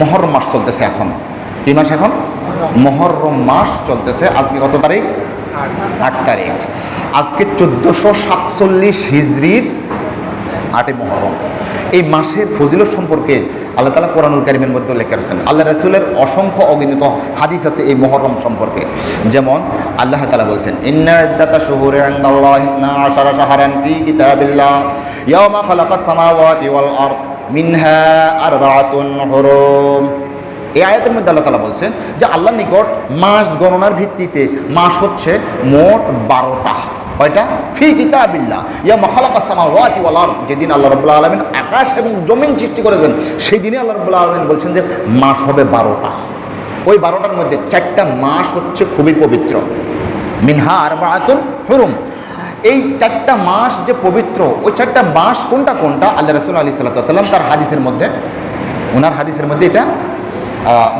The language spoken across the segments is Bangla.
মহরম মাস চলতেছে এখন। কি মাস এখন? মহরম মাস চলতেছে। আজকে কত তারিখ? আট তারিখ। আজকে চোদ্দোশো সাতচল্লিশ হিজড়ির আটে মহরম। এই মাসের ফজিলত সম্পর্কে আল্লাহ তালা কোরআনুল কারিমের মধ্যে উল্লেখ করেছেন। আল্লাহ রাসুলের অসংখ্য অগণিত হাদিস আছে এই মহরম সম্পর্কে। যেমন আল্লাহ তালা বলছেন, ইন্না ইদ্দাতা শুহুরে ইনদাল্লাহি ইসনা আশারা শাহরান ফি কিতাবিল্লাহ। ইয়াওমা খালাকাস সামাওয়াতি ওয়াল আরদ। মিনহা আরবাআতুন হুরুম। এই আয়াতের মধ্যে আল্লাহ তালা বলছেন যে আল্লাহর নিকট মাস গণনার ভিত্তিতে মাস হচ্ছে মোট বারোটা। কয়টা? ফি কিতাবিল্লাহ। ইয়া মখালাকা সামাওয়াতি ওয়াল আরদ। যেদিন আল্লাহ রাব্বুল আলামিন আকাশ এবং জমিন সৃষ্টি করেছেন সেই দিনে আল্লাহ রাব্বুল আলামিন বলছেন যে মাস হবে বারোটা। ওই বারোটার মধ্যে চারটা মাস হচ্ছে খুবই পবিত্র। মিনহা আর আরবাআতুন হুরুম। এই চারটা মাস যে পবিত্র, ওই চারটা মাস কোনটা কোনটা? আল্লাহ রসুল আলী সাল্লাম তার হাদিসের মধ্যে ওনার হাদিসের মধ্যে এটা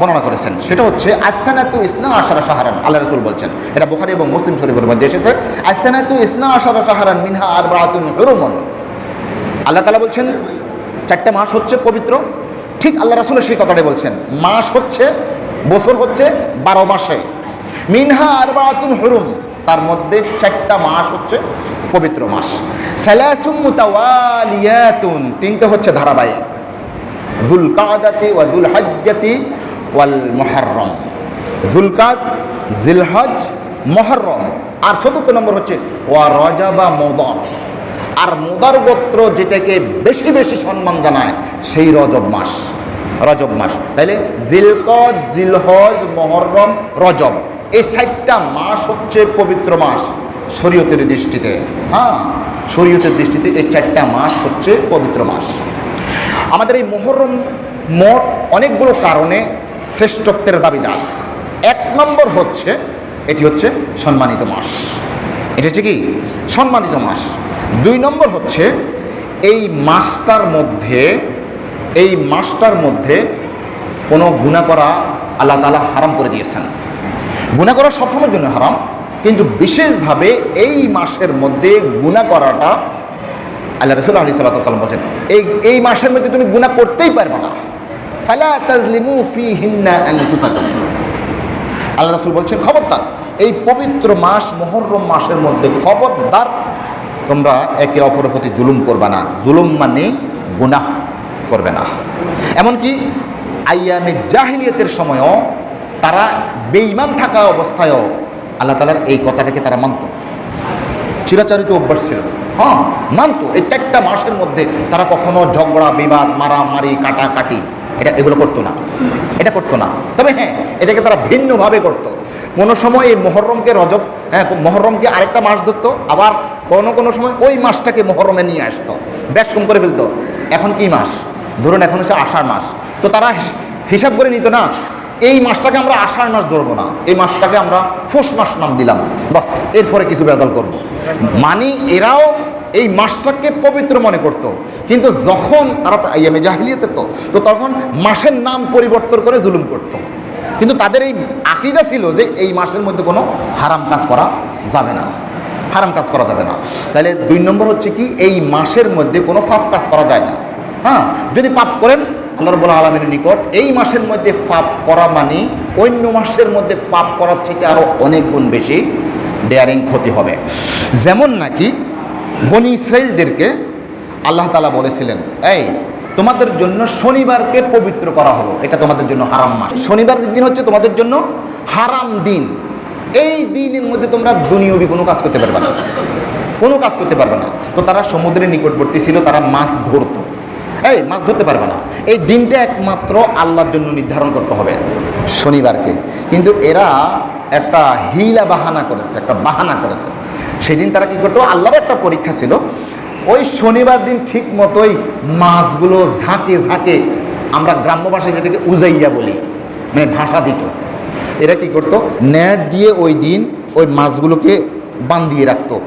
বর্ণনা করেছেন। সেটা হচ্ছে আসানাতু ইসনা আশারা সাহারান আল্লাহ রসুল বলছেন। এটা বুখারি এবং মুসলিম শরীফের মধ্যে এসেছে। আসানাতু ইসনা আশারা সাহারান মিনহা আর বাতুন হুরুমন। আল্লাহ তালা বলছেন, চারটে মাস হচ্ছে পবিত্র। ঠিক আল্লাহ রাসুলের সেই কথাটাই বলছেন। মাস হচ্ছে, বছর হচ্ছে বারো মাসে। মিনহা আর বাতুন হুরুম। তার মধ্যে চারটা মাস হচ্ছে পবিত্র মাস। সালাসুম মুতাওয়ালিয়াতুন, তিনটে হচ্ছে ধারাবাহিক। জুলকাদাতি ওয়া জুল হজ্জাতি ওয়াল মহরম জুলকাদ, জিলহজ মহরম আর চতুর্থ নম্বর হচ্ছে ওয়া রজা বা মোদর। আর মোদার গোত্র যেটাকে বেশি বেশি সম্মান জানায় সেই রজব মাস। রজব মাস। তাইলে জিলকদ, জিলহজ মহরম রজব। এই চারটা মাস হচ্ছে পবিত্র মাস শরীয়তের দৃষ্টিতে হ্যাঁ? শরীয়তের দৃষ্টিতে এই চারটা মাস হচ্ছে পবিত্র মাস। আমাদের এই মোহরম মোট অনেকগুলো কারণে শ্রেষ্ঠত্বের দাবিদার। এক নম্বর হচ্ছে, এটি হচ্ছে সম্মানিত মাস। এটি হচ্ছে কি? সম্মানিত মাস। দুই নম্বর হচ্ছে, এই মাসটার মধ্যে, এই মাসটার মধ্যে কোনো গুণা করা আল্লাহ তালা হারাম করে দিয়েছেন। গুণা করা সবসময়ের জন্য হারাম, কিন্তু বিশেষভাবে এই মাসের মধ্যে গুণা করাটা আল্লাহ রসুল আলী সাল্লাম বলছেন, এই এই মাসের মধ্যে তুমি গুণা করতেই পারবে না। ফালা তাজলিমু ফি হিন্না আল্লাহ রসুল বলছেন, খবরদার, এই পবিত্র মাস মহরম মাসের মধ্যে খবরদার, তোমরা একে অপরের প্রতি জুলুম করবে না। জুলুম মানে গুনাহ করবে না। এমনকি আইয়ামে জাহিলিয়তের সময়ও তারা বেঈমান থাকা অবস্থায়ও আল্লাহ তালার এই কথাটাকে তারা মানত। চিরাচরিত অভ্যাস ছিল। হ্যাঁ মানতো। এই চারটা মাসের মধ্যে তারা কখনো ঝগড়া, বিবাদ, মারামারি, কাটাকাটি, এটা এগুলো করতো না। এটা করতো না। তবে হ্যাঁ এটাকে তারা ভিন্নভাবে করতো। কোনো সময় এই মহরমকে রজব হ্যাঁ মহরমকে আরেকটা মাস ধরতো, আবার কোনো কোনো সময় ওই মাসটাকে মহরমে নিয়ে আসতো। বেশ কম করে ফেলতো। এখন কি মাস? ধরুন এখন হচ্ছে আষাঢ় মাস। তো তারা হিসাব করে নিত না এই মাসটাকে আমরা আষাঢ় মাস ধরবো না এই মাসটাকে আমরা ফুস মাস নাম দিলাম বাস, এরপরে কিছু বেজাল করব। মানে এরাও এই মাসটাকে পবিত্র মনে করত। কিন্তু যখন তারা তো আইয়ামে জাহিলিয়াতে তো তো তখন মাসের নাম পরিবর্তন করে জুলুম করত। কিন্তু তাদের এই আকিদা ছিল যে এই মাসের মধ্যে কোনো হারাম কাজ করা যাবে না হারাম কাজ করা যাবে না তাহলে দুই নম্বর হচ্ছে কি, এই মাসের মধ্যে কোনো পাপ কাজ করা যায় না হ্যাঁ যদি পাপ করেন আল্লাহ রবুল আলমের নিকট এই মাসের মধ্যে পাপ করা মানে অন্য মাসের মধ্যে পাপ করার থেকে আরও অনেক গুণ বেশি ডেয়ারিং ক্ষতি হবে। যেমন নাকি বনি ইসরায়েলদেরকে আল্লাহ তালা বলেছিলেন, এই, তোমাদের জন্য শনিবারকে পবিত্র করা হলো, এটা তোমাদের জন্য হারাম মাস। শনিবার দিন হচ্ছে তোমাদের জন্য হারাম দিন। এই দিনের মধ্যে তোমরা দুনিয়বি কোনো কাজ করতে পারবে না। কোনো কাজ করতে পারবে না। তো তারা সমুদ্রের নিকটবর্তী ছিল, তারা মাছ ধরতো। এই, মাছ ধরতে পারবে না। এই দিনটা একমাত্র আল্লাহর জন্য নির্ধারণ করতে হবে। শনিবারকে কিন্তু এরা একটা হিলা বাহানা করেছে, একটা বাহানা করেছে। সেদিন তারা কি করতো? আল্লাহর একটা পরীক্ষা ছিল। ওই শনিবার দিন ঠিক মতোই মাছগুলো ঝাঁকে ঝাঁকে আমরা গ্রাম্য ভাষায় যেটাকে উজাইয়া বলি মানে ভাষা দিত। এরা কি করতো? নেট দিয়ে ওই দিন ওই মাছগুলোকে বান্ধিয়ে রাখতো।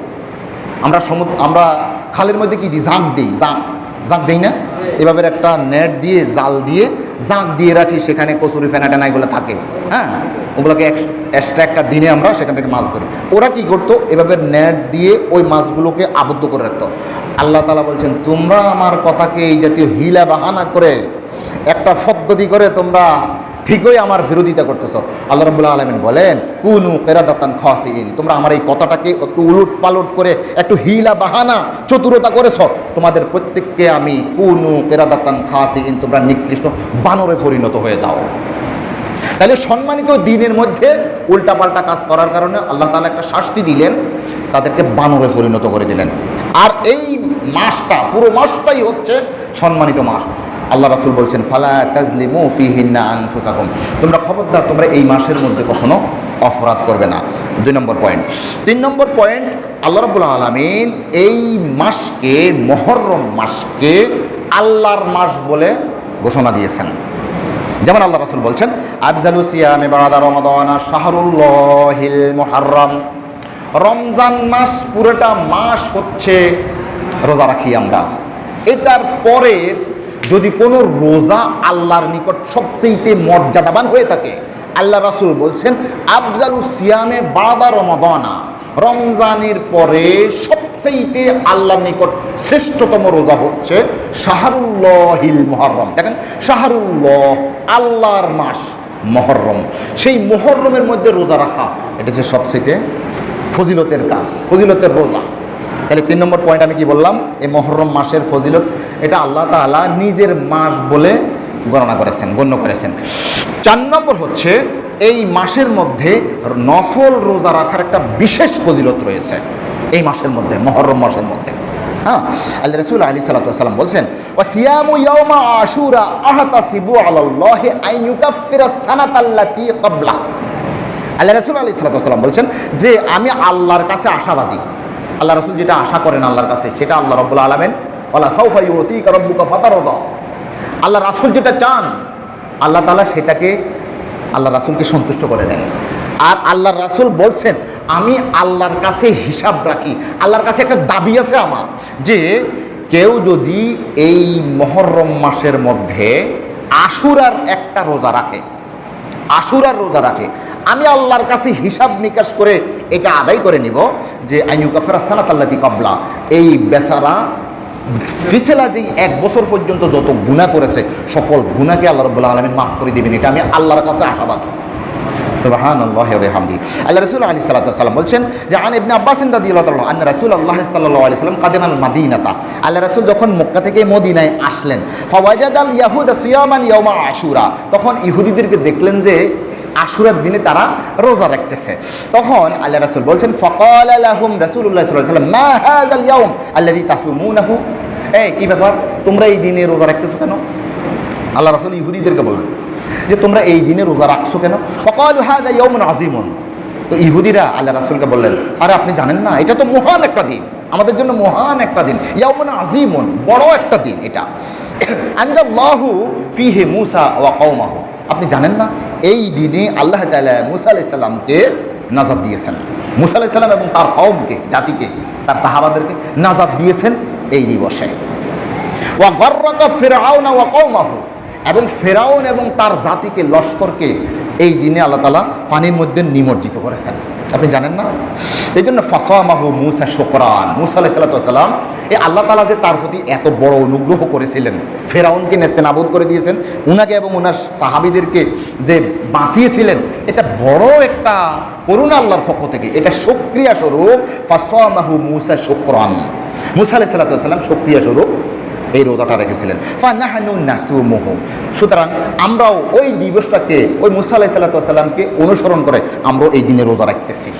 আমরা সমুদ্র আমরা খালের মধ্যে কি দিই? জাঁক দিই। জাঁক জাঁক দিই না? এভাবে একটা নেট দিয়ে, জাল দিয়ে, জাঁক দিয়ে রাখি, সেখানে কচুরি ফেনা টেনা এগুলো থাকে। হ্যাঁ? ওগুলোকে এক্সট্রা একটা দিনে আমরা সেখান থেকে মাছ ধরি। ওরা কি করতো? এভাবে নেট দিয়ে ওই মাছগুলোকে আবদ্ধ করে রাখতো। আল্লাহ তালা বলছেন, তোমরা আমার কথাকে এই জাতীয় হিলা বাহানা করে, একটা পদ্ধতি করে তোমরা ঠিকই আমার বিরোধিতা করতেছো। আল্লাহ রবুল্লা আলমিন বলেন, কুনু কেরাদাতান খাসিন তোমরা আমার এই কথাটাকে একটু উলট পালট করে, একটু হিলা বাহানা, চতুরতা করেছ। তোমাদের প্রত্যেককে আমি কুনু কেরাদাতান খাসিন তোমরা নিকৃষ্ট বানরে পরিণত হয়ে যাও। তাহলে সম্মানিত দিনের মধ্যে উল্টাপাল্টা কাজ করার কারণে আল্লাহ তালা একটা শাস্তি দিলেন, তাদেরকে বানরে পরিণত করে দিলেন। আর এই মাসটা, পুরো মাসটাই হচ্ছে সম্মানিত মাস। আল্লাহ রাসুল বলছেন, ফালা তাজলিমু ফিহিন্না আনফুসাকুম। তোমরা খবরদার, তোমরা এই মাসের মধ্যে কখনো অপরাধ করবে না। দুই নম্বর পয়েন্ট। তিন নম্বর পয়েন্ট, আল্লাহ রাব্বুল আলামিন এই মাসকে, মহরম মাসকে আল্লাহর মাস বলে ঘোষণা দিয়েছেন। যেমন আল্লাহ রাসুল বলছেন, আফজালু সিয়ামে বারাদা রমাদানা শাহরুল্লাহিল মুহাররম। রমজান মাস পুরোটা মাস হচ্ছে রোজা রাখি আমরা। এটার পরের যদি কোনো রোজা আল্লাহর নিকট সবচেয়ে মর্যাদাবান হয়ে থাকে, আল্লাহ রাসুল বলছেন, আফজালু সিয়ামে বারাদা রমাদানা, রমজানের পরে সবচেয়ে আল্লাহর নিকট শ্রেষ্ঠতম রোজা হচ্ছে শাহরুল্লাহিল মহরম দেখেন, শাহরুল্লাহ আল্লাহর মাস মহরম সেই মহরমের মধ্যে রোজা রাখা, এটা হচ্ছে সবচেয়ে ফজিলতের কাজ, ফজিলতের রোজা। তাহলে তিন নম্বর পয়েন্ট আমি কি বললাম? এই মহরম মাসের ফজিলত এটা আল্লাহ তাআলা নিজের মাস বলে গণনা করেছেন, গণ্য করেছেন। চার নম্বর হচ্ছে, এই মাসের মধ্যে নফল রোজা রাখার একটা বিশেষ ফজিলত রয়েছে। এই মাসের মধ্যে, মহরম মাসের মধ্যে। হ্যাঁ আল্লাহ রসুল আলী সাল্লাম বলছেন ও সিয়ামু ইয়াউমা আশুরা আহতাসিবু আলাল্লাহি আন ইউকাফিরা সানাতাল্লাতি ক্বাবলা। আল্লাহ রসুল আলী সাল্লাম বলছেন যে, আমি আল্লাহর কাছে আশাবাদী। আল্লাহ রসুল যেটা আশা করেন আল্লাহর কাছে, সেটা আল্লাহ রব্বুল আলমেন আল্লাহ সৌফা ইউতিক রব্বুকা ফাতারদা। আল্লাহ রাসুল যেটা চান, আল্লাহ তালা সেটাকে আল্লাহ রাসুলকে সন্তুষ্ট করে দেন। আর আল্লাহ রাসুল বলছেন, আমি আল্লাহর কাছে হিসাব রাখি। আল্লাহর কাছে একটা দাবি আছে আমার, যে কেউ যদি এই মহরম মাসের মধ্যে আশুরার একটা রোজা রাখে, আশুরার রোজা রাখে, আমি আল্লাহর কাছে হিসাব নিকাশ করে এটা আদায় করে নিব যে আইয়ু কাফেরা সালাত আল্লাহ কাবলা। এই বেচারা ফিসেলা যেই এক বছর পর্যন্ত যত গুণা করেছে, সকল গুণাকে আল্লাহ রব্বুল্লাহ আলমিন মাফ করে দিবেন। এটা আমি আল্লাহর কাছে আশাবাদী। সুবহান আল্লাহ হামদি আল্লাহ রসুল আলী সাল্লাম বলছেন যে, আন ইবনে আব্বাস আন্না রাসূল আল্লাহ সাল্লাল্লাহু আলাইহি সাল্লাম কাদিমাল মাদিনাতা। আল্লাহ রাসূল যখন মক্কা থেকে মদিনায় আসলেন, ফাওয়াজাদাল ইয়াহুদ সিয়ামান ইয়াউমা আশুরা, তখন ইহুদিদেরকে দেখলেন যে আশুরার দিনে তারা রোজা রাখতেছে। তখন আল্লাহ রাসুল বলছেন, ফকাল আলাহুম তাসুমুনাহু? এই, কি ব্যাপার? তোমরা এই দিনে রোজা রাখতেছো কেন? আল্লাহ রাসূল ইহুদিদেরকে বললেন যে, তোমরা এই দিনে রোজা রাখছো কেন? ফকাল হাদা ইয়ৌমন আজিমন তো ইহুদিরা আল্লাহ রাসুলকে বললেন, আরে, আপনি জানেন না? এটা তো মহান একটা দিন। আমাদের জন্য মহান একটা দিন। ইয়াউমন আজিমন বড় একটা দিন এটা। আনজাল্লাহু ফিহে মুসা ওয়া কওমাহু। আপনি জানেন না? এই দিনে আল্লাহ তালা মুসা আলাইসাল্লামকে নাজাদ দিয়েছেন। মুসা আলাইসাল্লাম এবং তার কমকে জাতিকে, তার সাহাবাদেরকে নাজাদ দিয়েছেন এই দিবসে। ওয়া ফেরাও না ওয়া কওমাহু। এবং ফেরাউন এবং তার জাতিকে লস্করকে এই দিনে আল্লাহ তালা পানির মধ্যে নিমজ্জিত করেছেন। আপনি জানেন না? এই জন্য ফাসামাহু মুসা শোকরান। মুসা আলাহ সাল্লাম এই আল্লাহ তালা যে তার প্রতি এত বড় অনুগ্রহ করেছিলেন, ফেরাউনকে নেস্তে নাবুদ করে দিয়েছেন, উনাকে এবং উনার সাহাবিদেরকে যে বাঁচিয়েছিলেন, এটা বড় একটা করুণা আল্লাহর পক্ষ থেকে। এটা সক্রিয়া স্বরূপ ফাসামাহু মুসা শোকরান। মুসা আলাহ সাল্লাম সক্রিয়া স্বরূপ এই রোজাটা রেখেছিলেন। ফানাহানু নাসুমুহ। সুতরাং আমরাও ওই দিবসটাকে, ওই মুসা আলাহি সাল্লাতামকে অনুসরণ করে আমরাও এই দিনে রোজা রাখতেছি।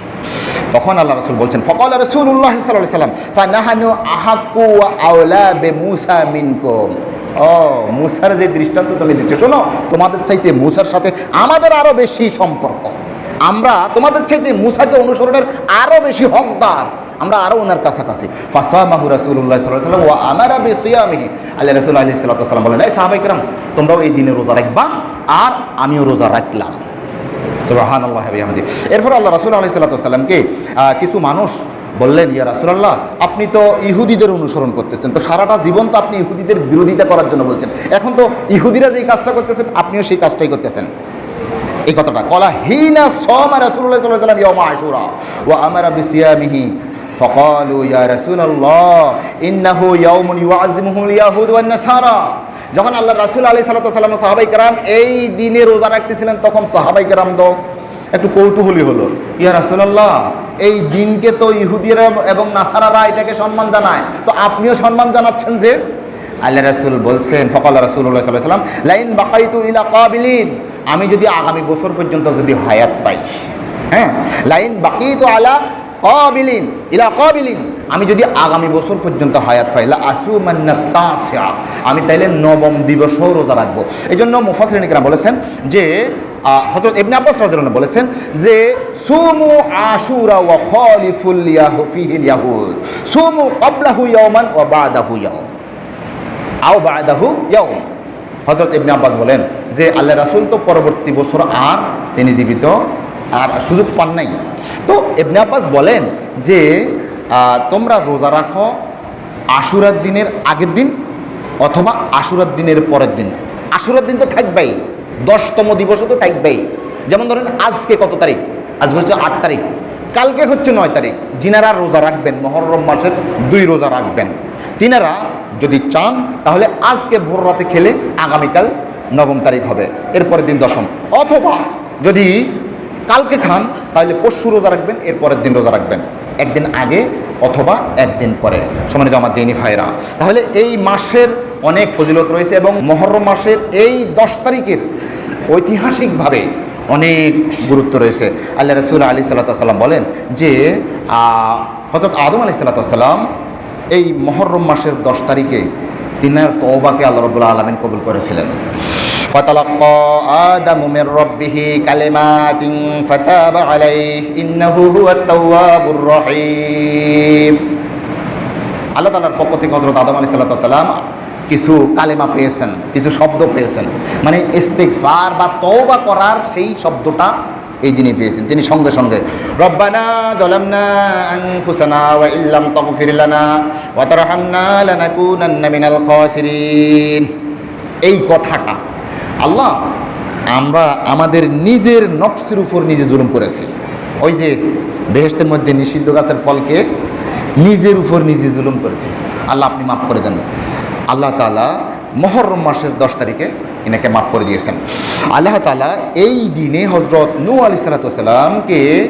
তখন আল্লাহ রসুল বলছেন, ফকল রসুল্লাহ সাল্লাহ সাল্লাম আহাকু আওলা বে মুসা মিনকুম। ও, মুসার যে দৃষ্টান্ত তুমি দিচ্ছ, শোনো, তোমাদের চাইতে মুসার সাথে আমাদের আরও বেশি সম্পর্ক। আমরা তোমাদের চাইতে মুসাকে অনুসরণের আরও বেশি হকদার। আমরা আরও ওনার কাছাকাছি। ফাসামাহু রাসুল্লাহ সাল্লাম ও আমার আবি সিয়ামিহি আল্লাহ রসুল আলি সাল্লাম বলেন, এই সাহাবাইকরাম তোমরাও এই দিনে রোজা রাখবা আর আমিও রোজা রাখলাম। সুবাহান আল্লাহ হাবিহামদি এরপর আল্লাহ রাসুল আলি সাল্লাতামকে কিছু মানুষ বললেন, ইয়া রাসুলাল্লাহ, আপনি তো ইহুদিদের অনুসরণ করতেছেন, তো সারাটা জীবন তো আপনি ইহুদিদের বিরোধিতা করার জন্য বলছেন। এখন তো ইহুদিরা যেই কাজটা করতেছেন আপনিও সেই কাজটাই করতেছেন। এই কথাটা, কলা হিনা সমা রাসুল্লাহ সাল্লাহ সাল্লাম ইয়মা আশুরা ও আমারা বিসিয়ামিহি ফকলু, ইয়া রসুল্লাহ ইন্নাহু ইয়াউমুন ইউআজিমুহুল ইয়াহুদ ওয়ান নাসারা যখন আল্লাহ রাসুল আলি সালাম সাহাবাই কারাম এই দিনে রোজা রাখতেছিলেন, তখন সাহাবাই কারাম তো একটু কৌতূহলী হলো। ইয়া রাসুলাল্লাহ, এই দিনকে তো ইহুদিরা এবং নাসারারা এটাকে সম্মান জানায়। তো আপনিও সম্মান জানাচ্ছেন যে? আল্লাহ রাসুল বলছেন, ফকল রাসুল্লাহ সাল্লাম, লাইন বাকাইতু ইলা কাবিলিন, আমি যদি আগামী বছর পর্যন্ত যদি হায়াত পাই হ্যাঁ লাইন বাকি তো আলা কবিলিন, ইলা কবিলিন। আমি যদি আগামী বছর পর্যন্ত হায়াত ফাইলা আসু মান্না তাসিয়া। আমি তাইলে নবম দিবসও রোজা রাখব। এই জন্য মুফাসরিনিকরা বলেছেন যে হজরত ইবনে আব্বাস আনহু বলেছেন যে, সুমু আশুরা ওয়া খালিফুল ইয়াহু, ফিহিল ইয়াহুদ। সুমু ক্বাবলাহু ইয়াওমান ওয়া বাদাহু ইয়াওম। আও বাদাহু ইয়াউম হজরত ইবনে আব্বাস বলেন যে, আল্লাহ রাসূল তো পরবর্তী বছর আর তিনি জীবিত আর সুযোগ পান নাই। তো ইবনে আব্বাস বলেন যে তোমরা রোজা রাখো আশুরার দিনের আগের দিন অথবা আশুরার দিনের পরের দিন। আশুরার দিন তো থাকবেই, দশতম দিবসও তো থাকবেই। যেমন ধরেন আজকে কত তারিখ? আজকে হচ্ছে আট তারিখ। কালকে হচ্ছে নয় তারিখ। যিনারা রোজা রাখবেন, মহরম মাসের দুই রোজা রাখবেন। তিনারা যদি চান, তাহলে আজকে ভোর রাতে খেলে আগামীকাল নবম তারিখ হবে, এরপরের দিন দশম। অথবা যদি কালকে খান, তাহলে পরশু রোজা রাখবেন এরপরের দিন রোজা রাখবেন। একদিন আগে অথবা একদিন পরে। সমানিত আমার দিনী ভাইরা তাহলে এই মাসের অনেক ফজিলত রয়েছে এবং মহরম মাসের এই দশ তারিখের ঐতিহাসিকভাবে অনেক গুরুত্ব রয়েছে। আল্লাহ রসুল আলী সাল্লাম বলেন যে হজরত আদম আলি সাল্লাম এই মহরম মাসের দশ তারিখে তিনার তওবাকে আল্লাহ রবুল্লা আলমিন কবুল করেছিলেন। আদম ربه كلمات فتاب عليه إنه هو التواب الرحيم আল্লাহ তালার পক্ষ থেকে হজরত আদম আলি সাল্লাম কিছু কালেমা পেয়েছেন কিছু শব্দ পেয়েছেন মানে ইস্তেকফার বা তওবা করার সেই শব্দটা এই দিনে পেয়েছেন তিনি সঙ্গে সঙ্গে রব্বানা দলামনা আনফুসানা ওয়া ইল্লাম তাগফির লানা ওয়া তারহামনা লানাকুনান্না মিনাল খাসিরিন এই কথাটা আল্লাহ আমরা আমাদের নিজের নফসের উপর নিজে জুলুম করেছি। ওই যে বেহেস্তের মধ্যে নিষিদ্ধ গাছের ফলকে নিজের উপর নিজে জুলুম করেছি। আল্লাহ আপনি মাফ করে দেন। আল্লাহ তালা মহরম মাসের দশ তারিখে এনাকে মাফ করে দিয়েছেন। আল্লাহ তালা এই দিনে হজরত নু আলি সালাতামকে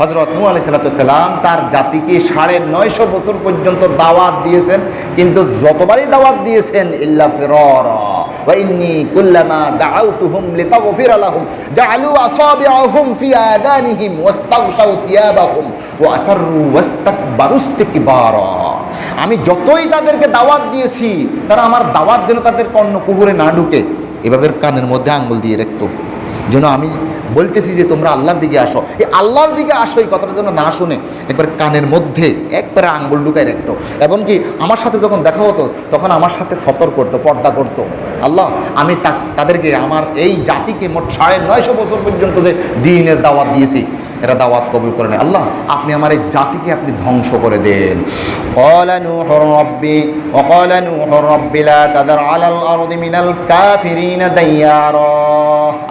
হজরত নু আলি সাল্লাম তার জাতিকে সাড়ে নয়শো বছর পর্যন্ত দাওয়াত দিয়েছেন কিন্তু যতবারই দাওয়াত দিয়েছেন ইল্লা ফিরর وإني كلما دعوتهم لتغفر لهم جعلوا أصابعهم في آذانهم واستغشوا ثيابهم وأسروا واستكبروا استكبارا আমি যতই তাদেরকে দাওয়াত দিয়েছি তারা আমার দাওয়াত যেন তাদের কর্ণ কুহুরে না ঢুকে এভাবে কানের মধ্যে আঙ্গুল দিয়ে রাখতো যেন আমি বলতেছি যে তোমরা আল্লাহর দিকে আসো। এই আল্লাহর দিকে আসো, এই কথাটা যেন না শুনে একবার কানের মধ্যে একবারে আঙ্গুল ঢুকাই রাখত। এমনকি আমার সাথে যখন দেখা হতো, তখন আমার সাথে সতর্ক করতো, পর্দা করতো। আল্লাহ, আমি তাদেরকে, আমার এই জাতিকে মোট সাড়ে নয়শো বছর পর্যন্ত যে দিনের দাওয়াত দিয়েছি। এরা দাওয়াত কবুল করে নেয়। আল্লাহ, আপনি আমার এই জাতিকে আপনি ধ্বংস করে দেন।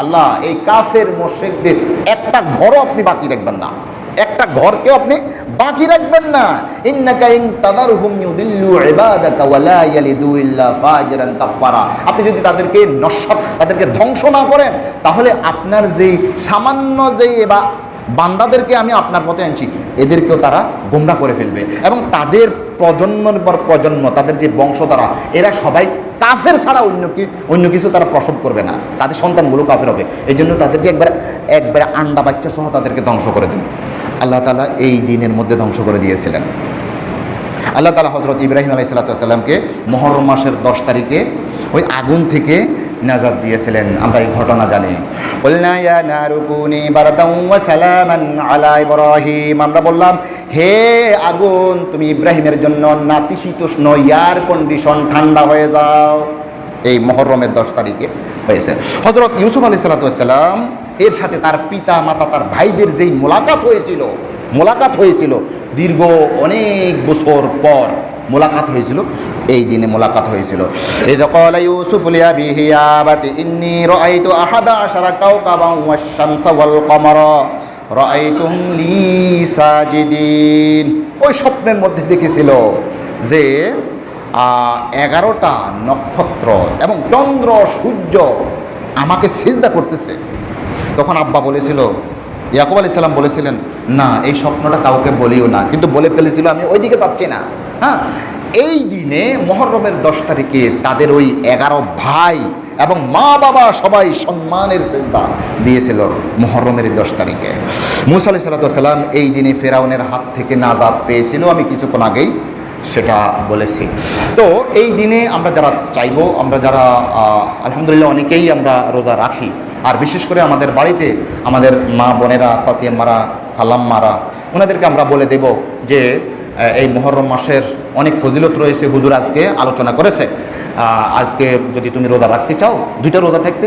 আল্লাহ, এই কাফের মোশেকদের একটা ঘরও আপনি বাকি রাখবেন না। একটা ঘরকেও আপনি বাকি রাখবেন না। ইন্নাকা ইন তাদারহুম ইউদিল্লু ইবাদাকা ওয়ালা ইয়ালিদু ইল্লা ফাজরান কাফারা আপনি যদি তাদেরকে নস্বাত তাদেরকে ধ্বংস না করেন, তাহলে আপনার যেই সামান্য যেই বা বান্দাদেরকে আমি আপনার পথে আনছি, এদেরকেও তারা গোমরা করে ফেলবে। এবং তাদের প্রজন্মের পর প্রজন্ম, তাদের যে বংশধারা, এরা সবাই কাফের ছাড়া অন্য কি, অন্য কিছু তারা প্রসব করবে না। তাদের সন্তানগুলো কাফের হবে। এই জন্য তাদেরকে একবার, একবারে আন্ডা বাচ্চা সহ তাদেরকে ধ্বংস করে দেন। আল্লাহ তালা এই দিনের মধ্যে ধ্বংস করে দিয়েছিলেন। আল্লাহ তালা হজরত ইব্রাহিম আলাই সাল্লাতামকে মহরম মাসের দশ তারিখে ওই আগুন থেকে নাজাদ দিয়েছিলেন, আমরা এই ঘটনা জানি। আমরা বললাম, হে আগুন, তুমি ইব্রাহিমের জন্য নাতিশীতোষ্ণ এয়ার কন্ডিশন ঠান্ডা হয়ে যাও। এই মহরমের দশ তারিখে হয়েছে। হজরত ইউসুফ আলি সাল্লাতাম এর সাথে তার পিতা, মাতা, তার ভাইদের যেই মোলাকাত হয়েছিল মোলাকাত হয়েছিল দীর্ঘ অনেক বছর পর মোলাকাত হয়েছিল এই দিনে মোলাকাত হয়েছিল إذ قال يوسف لأبيه يا أبت إني رأيت أحد عشر كوكبا والشمس والقمر رأيتهم لي ساجدين ওই স্বপ্নের মধ্যে দেখেছিল যে আহ, এগারোটা নক্ষত্র এবং চন্দ্র সূর্য আমাকে সিজদা করতেছে তখন আব্বা বলেছিল ইয়াকুব আলি সাল্লাম বলেছিলেন না এই স্বপ্নটা কাউকে বলিও না কিন্তু বলে ফেলেছিল আমি ওইদিকে যাচ্ছি না হ্যাঁ এই দিনে মহরমের দশ তারিখে তাদের ওই এগারো ভাই এবং মা বাবা সবাই সম্মানের সেজদা দিয়েছিল মহরমের দশ তারিখে। মুসা আলি সাল্লাম এই দিনে ফেরাউনের হাত থেকে নাজাদ পেয়েছিল, আমি কিছুক্ষণ আগেই সেটা বলেছি। তো এই দিনে আমরা যারা চাইব, আমরা যারা আলহামদুলিল্লাহ অনেকেই আমরা রোজা রাখি। আর বিশেষ করে আমাদের বাড়িতে আমাদের মা বোনেরা সাসিয়াম্মারা খালাম্মারা, ওনাদেরকে আমরা বলে দেব যে এই মহরম মাসের অনেক ফজিলত রয়েছে, হুজুর আজকে আলোচনা করেছে। আজকে যদি তুমি রোজা রাখতে চাও, দুইটা রোজা থাকতে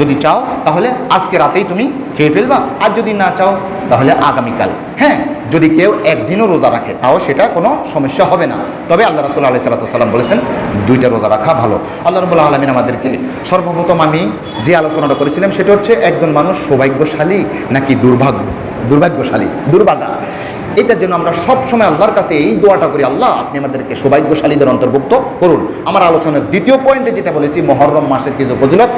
যদি চাও, তাহলে আজকে রাতেই তুমি খেয়ে ফেলবা। আর যদি না চাও, তাহলে আগামীকাল। হ্যাঁ যদি কেউ একদিনও রোজা রাখে, তাও সেটা কোনো সমস্যা হবে না। তবে আল্লাহ রাসুল আলি সাল্লাম বলেছেন, দুইটা রোজা রাখা ভালো। আল্লাহ রবুল্লা আলমিন আমাদেরকে সর্বপ্রথম আমি যে আলোচনাটা করেছিলাম, সেটা হচ্ছে একজন মানুষ সৌভাগ্যশালী নাকি দুর্ভাগ্য দুর্ভাগ্যশালী? দুর্ভাগা এটার জন্য আমরা সবসময় আল্লাহর কাছে এই দোয়াটা করি, আল্লাহ আপনি আমাদেরকে সৌভাগ্যশালীদের অন্তর্ভুক্ত করুন। আমার আলোচনার দ্বিতীয় পয়েন্টে যেটা বলেছি, মহরম মাসের কিছু ফজিলত,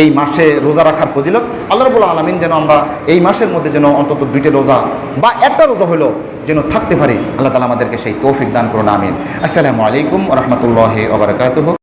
এই মাসে রোজা রাখার ফজিলত। আল্লাহ রবুল্লা আলমিন যেন আমরা এই মাসের মধ্যে যেন অন্তত দুইটা রোজা বা একটা রোজা হলো যেন থাকতে পারি, আল্লাহ তালা আমাদেরকে সেই তৌফিক দান করুন, আমিন। আসসালামু আলাইকুম রহমতুল্লাহ ওবরাকাতুহ